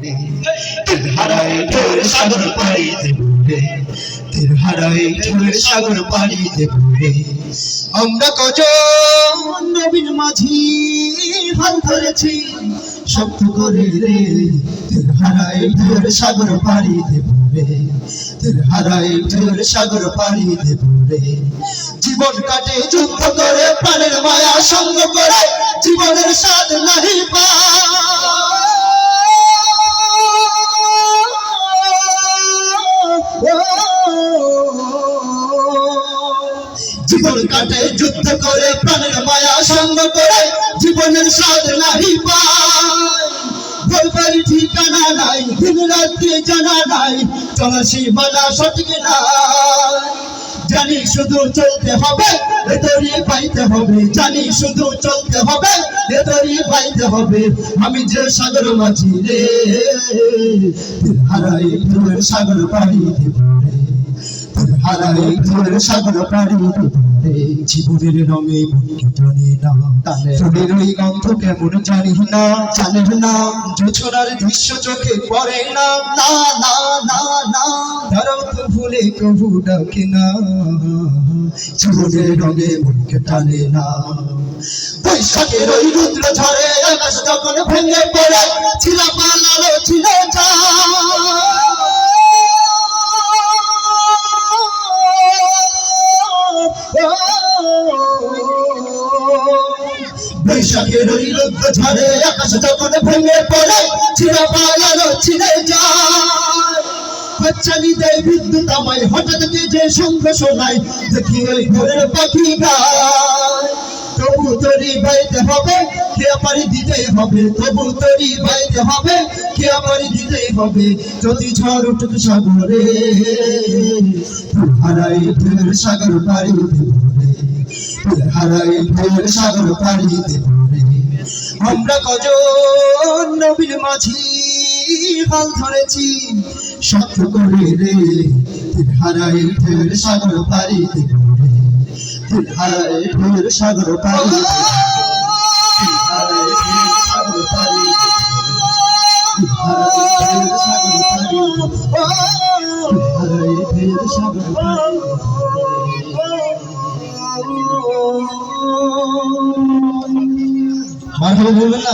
তের সাগর পাড়ি দেব। তের দেব। আমরা কজন নবীন মাঝি হাল ধরেছি, শক্ত করে রে। তের সাগর পাড়ি দেব। তের সাগর পাড়ি দেব। জীবন কাটে যুদ্ধ করে, প্রাণের মায়া সঙ্গ করে। জীবনের স্বাদ নাহি জীবন কাটে যুদ্ধ করে, প্রাণের মায়া সঙ্গ করে, জীবনের স্বাদ নাহি পায়। ঠিকানা নাই, দিন রাত্রি জানা নাই, চলা সীমানা সঠিক নাই। জানি শুধু চলতে হবে, ভেতরি পাইতে হবে। জানি শুধু চলতে হবে, ভেতরি পাইতে হবে। আমি যে সাগর মাঝি রে, হারাই সাগর পাড়ি দেব হারাই তোর সাগর পাড়ি জীবনের রঙে মনকে না। ফুলের ওই গন্ধ কেমন জানি না। জানি না। জোছনার দৃশ্য চোখে পড়ে না। না না ভুলে কবু ডাকে না। জীবনের রঙে মনকে টানে না। বৈশাখের ওই রুদ্র ঝরে আকাশ যখন ভেঙে পড়ে ছিল পালালো ছিল যা বৈশাখের ওই রুদ্র ঝরে আকাশ যখন ভেঙে পড়ে ছিল পালালো ছিল যায় বাচ্চানি দেয় হঠাৎ যে শঙ্খ শোনায়, দেখি ঘরের পাখি গায়। তবু তরি বাইতে হবে, কে পারি দিতেই হবে? তবু তরি বাইতে হবে, কে পারি দিতেই হবে? যদি ঝড় উঠুক সাগরে, হারাই সাগর পাড়ি দেব রে। হারাই ফের সাগর আমরা কজন নবীন মাঝি হাল ধরেছি সত্য করে রে হারাই ফের সাগর দেব হারাই ফের সাগর পাড়ি। হারাই ফের সাগর পাড়ি। দেব রে। হারাই ফের সাগর ফের সাগর মার বলবেন না?